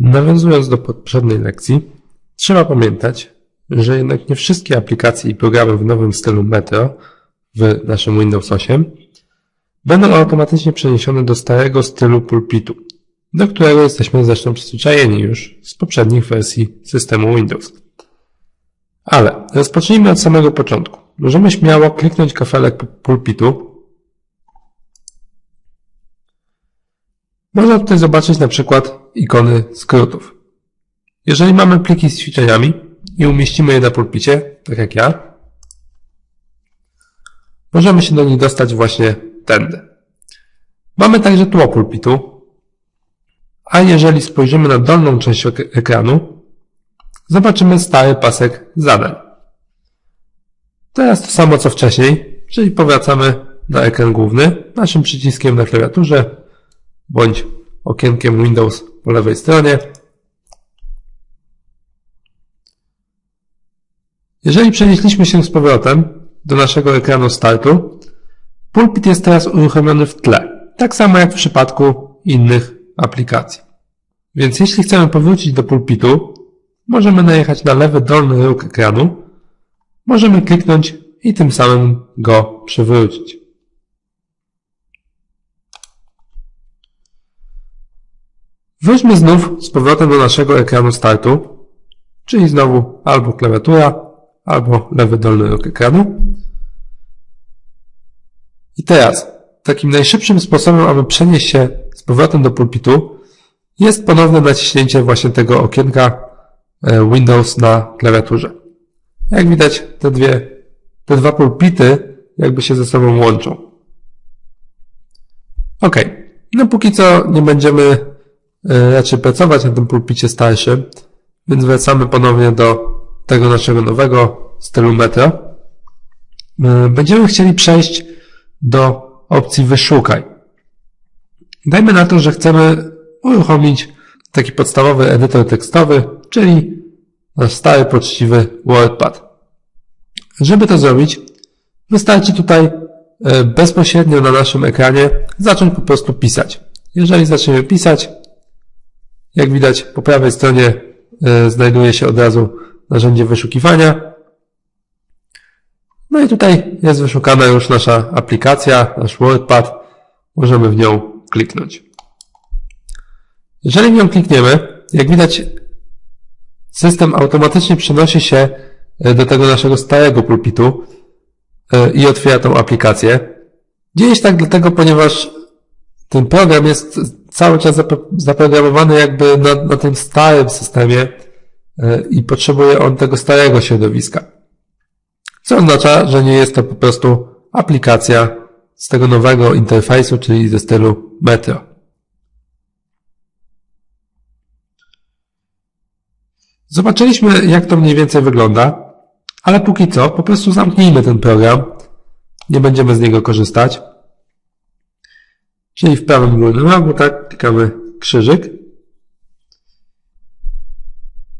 Nawiązując do poprzedniej lekcji, trzeba pamiętać, że jednak nie wszystkie aplikacje i programy w nowym stylu Metro w naszym Windows 8 będą automatycznie przeniesione do starego stylu pulpitu, do którego jesteśmy zresztą przyzwyczajeni już z poprzednich wersji systemu Windows. Ale rozpocznijmy od samego początku. Możemy śmiało kliknąć kafelek pulpitu. Można tutaj zobaczyć na przykład ikony skrótów. Jeżeli mamy pliki z ćwiczeniami i umieścimy je na pulpicie, tak jak ja, możemy się do nich dostać właśnie tędy. Mamy także tło pulpitu, a jeżeli spojrzymy na dolną część ek- ekranu, zobaczymy stary pasek zadań. Teraz to samo co wcześniej, czyli powracamy na ekran główny naszym przyciskiem na klawiaturze bądź okienkiem Windows po lewej stronie. Jeżeli przenieśliśmy się z powrotem do naszego ekranu startu, pulpit jest teraz uruchomiony w tle, tak samo jak w przypadku innych aplikacji. Więc jeśli chcemy powrócić do pulpitu, możemy najechać na lewy dolny róg ekranu, możemy kliknąć i tym samym go przywrócić. Wróćmy znów z powrotem do naszego ekranu startu, czyli znowu albo klawiatura, albo lewy dolny róg ekranu. I teraz, takim najszybszym sposobem, aby przenieść się z powrotem do pulpitu, jest ponowne naciśnięcie właśnie tego okienka e, Windows na klawiaturze. Jak widać, te dwie, te dwa pulpity jakby się ze sobą łączą. Ok. No póki co nie będziemy raczej pracować na tym pulpicie starszym, więc wracamy ponownie do tego naszego nowego stylu metro. E, Będziemy chcieli przejść do opcji wyszukaj. Dajmy na to, że chcemy uruchomić taki podstawowy edytor tekstowy, czyli nasz stary, poczciwy WordPad. Żeby to zrobić, wystarczy tutaj e, bezpośrednio na naszym ekranie zacząć po prostu pisać. Jeżeli zaczniemy pisać, jak widać po prawej stronie e, znajduje się od razu narzędzie wyszukiwania. No i tutaj jest wyszukana już nasza aplikacja, nasz WordPad. Możemy w nią kliknąć. Jeżeli w nią klikniemy, jak widać, system automatycznie przenosi się e, do tego naszego starego pulpitu e, i otwiera tą aplikację. Dzieje się tak dlatego, ponieważ ten program jest cały czas zapro- zaprogramowany jakby na, na tym starym systemie e, i potrzebuje on tego starego środowiska. Co oznacza, że nie jest to po prostu aplikacja z tego nowego interfejsu, czyli ze stylu Metro. Zobaczyliśmy, jak to mniej więcej wygląda, ale póki co po prostu zamknijmy ten program. Nie będziemy z niego korzystać. Czyli w prawym górnym rogu, tak, klikamy krzyżyk.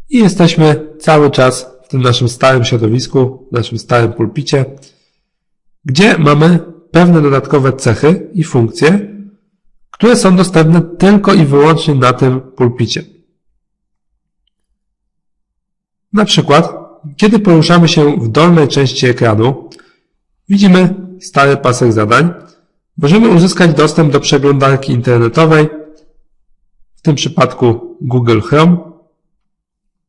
I jesteśmy cały czas w tym naszym starym środowisku, naszym starym pulpicie, gdzie mamy pewne dodatkowe cechy i funkcje, które są dostępne tylko i wyłącznie na tym pulpicie. Na przykład, kiedy poruszamy się w dolnej części ekranu, widzimy stary pasek zadań, możemy uzyskać dostęp do przeglądarki internetowej, w tym przypadku Google Chrome.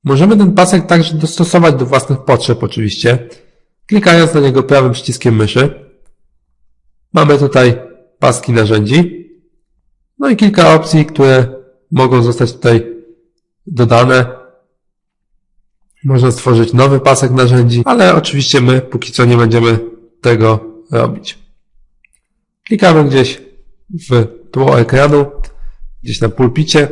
Możemy ten pasek także dostosować do własnych potrzeb oczywiście, klikając na niego prawym przyciskiem myszy. Mamy tutaj paski narzędzi, no i kilka opcji, które mogą zostać tutaj dodane. Można stworzyć nowy pasek narzędzi, ale oczywiście my póki co nie będziemy tego robić. Klikamy gdzieś w tło ekranu, gdzieś na pulpicie.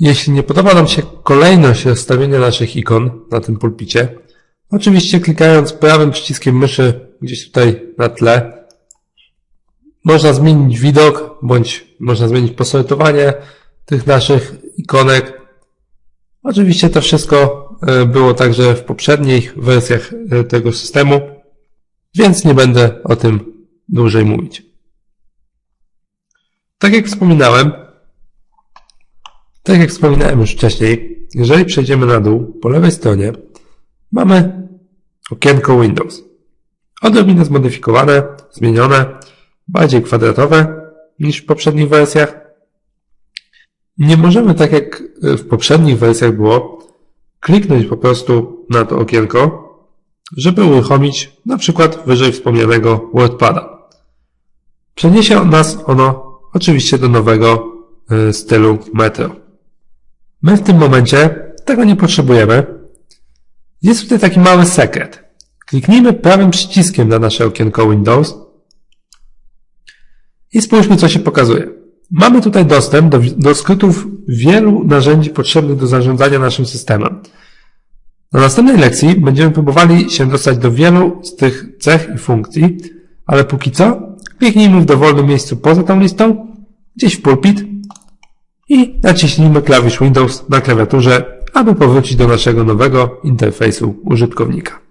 Jeśli nie podoba nam się kolejność rozstawienia naszych ikon na tym pulpicie, oczywiście klikając prawym przyciskiem myszy gdzieś tutaj na tle, można zmienić widok, bądź można zmienić posortowanie tych naszych ikonek. Oczywiście to wszystko e, było także w poprzednich wersjach e, tego systemu, więc nie będę o tym dłużej mówić. Tak jak wspominałem, Tak jak wspominałem już wcześniej, jeżeli przejdziemy na dół, po lewej stronie mamy okienko Windows. Odrobinę zmodyfikowane, zmienione, bardziej kwadratowe niż w poprzednich wersjach. Nie możemy, tak jak w poprzednich wersjach było, kliknąć po prostu na to okienko, żeby uruchomić na przykład wyżej wspomnianego WordPada. Przeniesie nas ono oczywiście do nowego y, stylu Metro. My w tym momencie tego nie potrzebujemy. Jest tutaj taki mały sekret. Kliknijmy prawym przyciskiem na nasze okienko Windows i spójrzmy, co się pokazuje. Mamy tutaj dostęp do, do wielu narzędzi potrzebnych do zarządzania naszym systemem. Na następnej lekcji będziemy próbowali się dostać do wielu z tych cech i funkcji, ale póki co kliknijmy w dowolnym miejscu poza tą listą, gdzieś w pulpit i naciśnijmy klawisz Windows na klawiaturze, aby powrócić do naszego nowego interfejsu użytkownika.